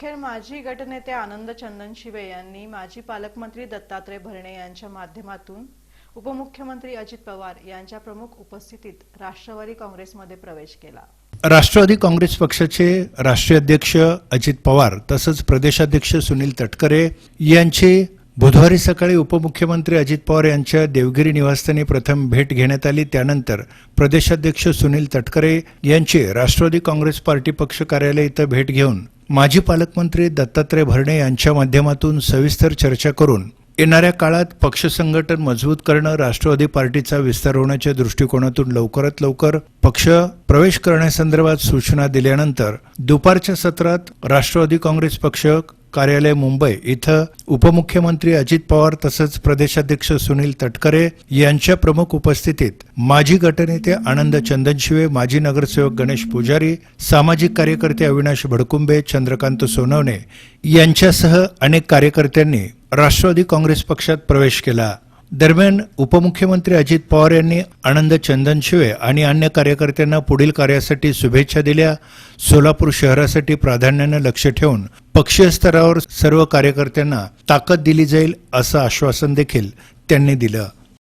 अखेर माजी गटनेते आनंद चंदन शिवे यांनी माजी पालकमंत्री दत्तात्रय भरणे यांच्या माध्यमातून उपमुख्यमंत्री अजित पवार यांच्या प्रमुख उपस्थितीत राष्ट्रवादी काँग्रेसमध्ये प्रवेश केला. राष्ट्रवादी काँग्रेस पक्षाचे राष्ट्रीय अध्यक्ष अजित पवार तसंच प्रदेशाध्यक्ष सुनील तटकरे यांची बुधवारी सकाळी उपमुख्यमंत्री अजित पवार यांच्या देवगिरी निवासस्थानी प्रथम भेट घेण्यात आली. त्यानंतर प्रदेशाध्यक्ष सुनील तटकरे यांची राष्ट्रवादी काँग्रेस पार्टी पक्ष कार्यालय इथं भेट घेऊन माजी पालकमंत्री दत्तात्रय भरणे यांच्या माध्यमातून सविस्तर चर्चा करून येणाऱ्या काळात पक्ष संघटन मजबूत करणं राष्ट्रवादी पार्टीचा विस्तार होण्याच्या दृष्टिकोनातून लवकरात लवकर पक्ष प्रवेश करण्यासंदर्भात सूचना दिल्यानंतर दुपारच्या सत्रात राष्ट्रवादी काँग्रेस पक्ष कार्यालय मुंबई इथं उपमुख्यमंत्री अजित पवार तसंच प्रदेशाध्यक्ष सुनील तटकरे यांच्या प्रमुख उपस्थितीत माजी गटनेते आनंद चंदनशिवे माजी नगरसेवक गणेश पुजारी सामाजिक कार्यकर्ते अविनाश भडकुंबे चंद्रकांत सोनवणे यांच्यासह अनेक कार्यकर्त्यांनी राष्ट्रवादी काँग्रेस पक्षात प्रवेश केला. दरम्यान उपमुख्यमंत्री अजित पवार यांनी आनंद चंदन शिवे आणि अन्य कार्यकर्त्यांना पुढील कार्यासाठी शुभेच्छा दिल्या. सोलापूर शहरासाठी प्राधान्यानं लक्ष ठेवून पक्षीय स्तरावर सर्व कार्यकर्त्यांना ताकद दिली जाईल असं आश्वासन देखील त्यांनी दिलं.